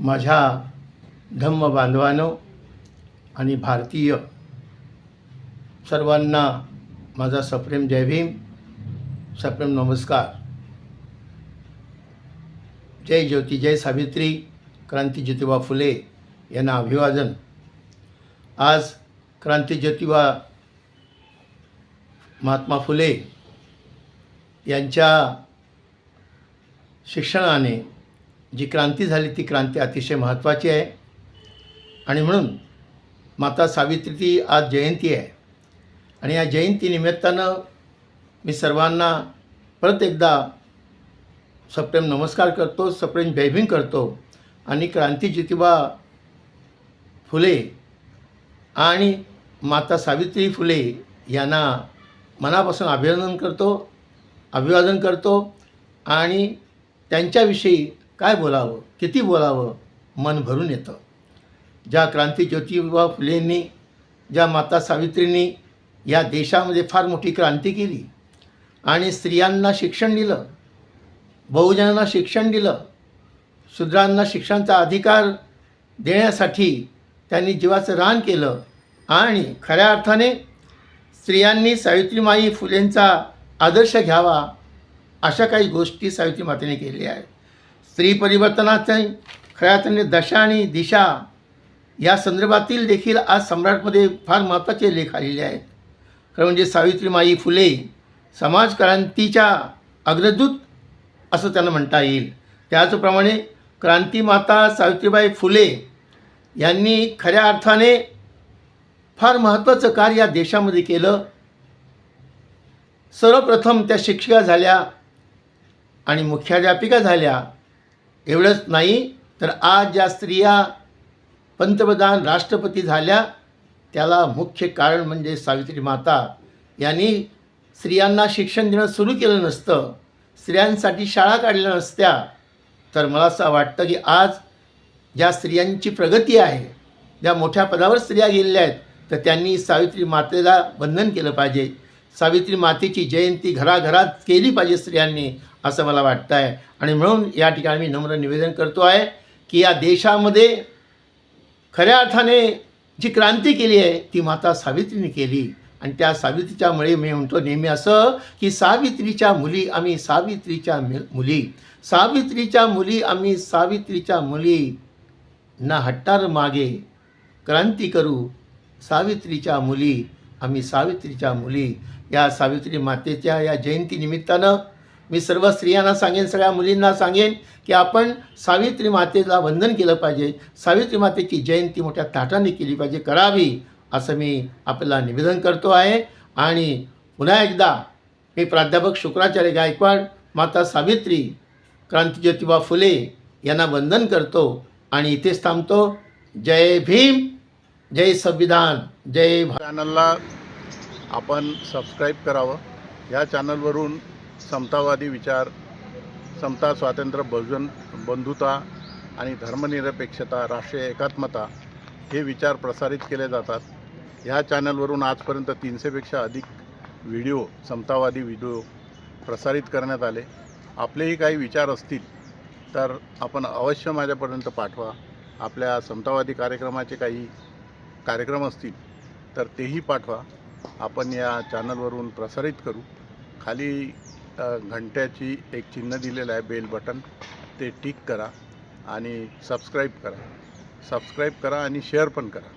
माझ्या धम्म बांधवानो आणि भारतीय सर्वांना माझा सप्रेम जय भीम सप्रेम नमस्कार. जय ज्योती जय सावित्री क्रांती ज्योतिबा फुले यांना अभिवादन. आज क्रांती ज्योतिबा महात्मा फुले यांच्या शिक्षणाने जी क्रांती झाली ती क्रांती अतिशय महत्त्वाची आहे. आणि म्हणून माता सावित्रीची आज जयंती आहे. आणि या जयंतीनिमित्तानं मी सर्वांना परत एकदा सप्रेम नमस्कार करतो सप्रेम जयभीम करतो आणि क्रांती ज्योतिबा फुले आणि माता सावित्री फुले यांना मनापासून अभिनंदन करतो अभिवादन करतो आणि त्यांच्याविषयी काय बोलावं? किती बोलावं? मन भरून येतं. ज्या क्रांती ज्योतिबा फुलेंनी ज्या माता सावित्रींनी या देशामध्ये फार मोठी क्रांती केली आणि स्त्रियांना शिक्षण दिलं बहुजनांना शिक्षण दिलं शूद्रांना शिक्षणाचा अधिकार देण्यासाठी त्यांनी जीवाचं रान केलं आणि खऱ्या अर्थाने स्त्रियांनी सावित्रीमाई फुलेंचा आदर्श घ्यावा अशा काही गोष्टी सावित्री मातेने केल्या आहेत. स्त्री परिवर्तनाचे खऱ्या अर्थाने दशा आणि दिशा या संदर्भातील देखील आज सम्राटमध्ये फार महत्त्वाचे लेख आलेले आहेत. खरं म्हणजे सावित्रीमाई फुले समाजक्रांतीच्या अग्रदूत असं त्यांना म्हणता येईल. त्याचप्रमाणे क्रांतीमाता सावित्रीबाई फुले यांनी खऱ्या अर्थाने फार महत्त्वाचं कार्य या देशामध्ये केलं. सर्वप्रथम त्या शिक्षिका झाल्या आणि मुख्याध्यापिका झाल्या. एवढंच नाही तर आज ज्या स्त्रिया पंतप्रधान राष्ट्रपती झाल्या त्याला मुख्य कारण म्हणजे सावित्री माता. यांनी स्त्रियांना शिक्षण देणं सुरू केलं नसतं स्त्रियांसाठी शाळा काढल्या नसत्या. तर मला असं वाटतं की आज ज्या स्त्रियांची प्रगती आहे ज्या मोठ्या पदावर स्त्रिया गेलेल्या आहेत तर त्यांनी सावित्री मातेला वंदन केलं पाहिजे. सावित्री मातेची जयंती घराघरात केली पाहिजे स्त्रियांनी असं मला वाटतं आहे आणि म्हणून या ठिकाणी मी नम्र निवेदन करतो आहे की या देशामध्ये खऱ्या अर्थाने जी क्रांती केली आहे ती माता सावित्रीने केली. आणि त्या सावित्रीच्यामुळे मी म्हणतो नेहमी असं की सावित्रीच्या मुली आम्ही सावित्रीच्या मुली सावित्रीच्या मुली आम्ही सावित्रीच्या मुली. ना हट्टार मागे. क्रांती करू सावित्रीच्या मुली. आम्ही सावित्रीच्या मुली. या सावित्री मातेच्या या जयंतीनिमित्तानं मी सर्व स्त्रियांना सांगेन सगळ्या मुलींना सांगेन की आपण सावित्री मातेला वंदन केलं पाहिजे. सावित्री मातेची जयंती मोठ्या ताटाने केली पाहिजे करावी असं मी आपल्याला निवेदन करतो आहे. आणि पुन्हा एकदा मी प्राध्यापक शुक्राचार्य गायकवाड माता सावित्री क्रांती ज्योतिबा फुले यांना वंदन करतो आणि इथेच थांबतो. जय भीम जय संविधान जय भा आपण सबस्क्राईब करावं. या चॅनलवरून समतावादी विचार समता स्वातंत्र्य बहुजन बंधुता आणि धर्मनिरपेक्षता राष्ट्रीय एकात्मता हे विचार प्रसारित केले जातात. ह्या चॅनलवरून आजपर्यंत तीनशेपेक्षा अधिक व्हिडिओ समतावादी व्हिडिओ प्रसारित करण्यात आले. आपलेही काही विचार असतील तर आपण अवश्य माझ्यापर्यंत पाठवा. आपल्या समतावादी कार्यक्रमाचे काही कार्यक्रम असतील तर तेही पाठवा. आपण या चॅनलवरून प्रसारित करू. खाली घंट्याची एक चिन्ह दिलेलं आहे बेल बटन. ते टिक करा आणि सबस्क्राईब करा. सबस्क्राईब करा आणि शेअर पण करा.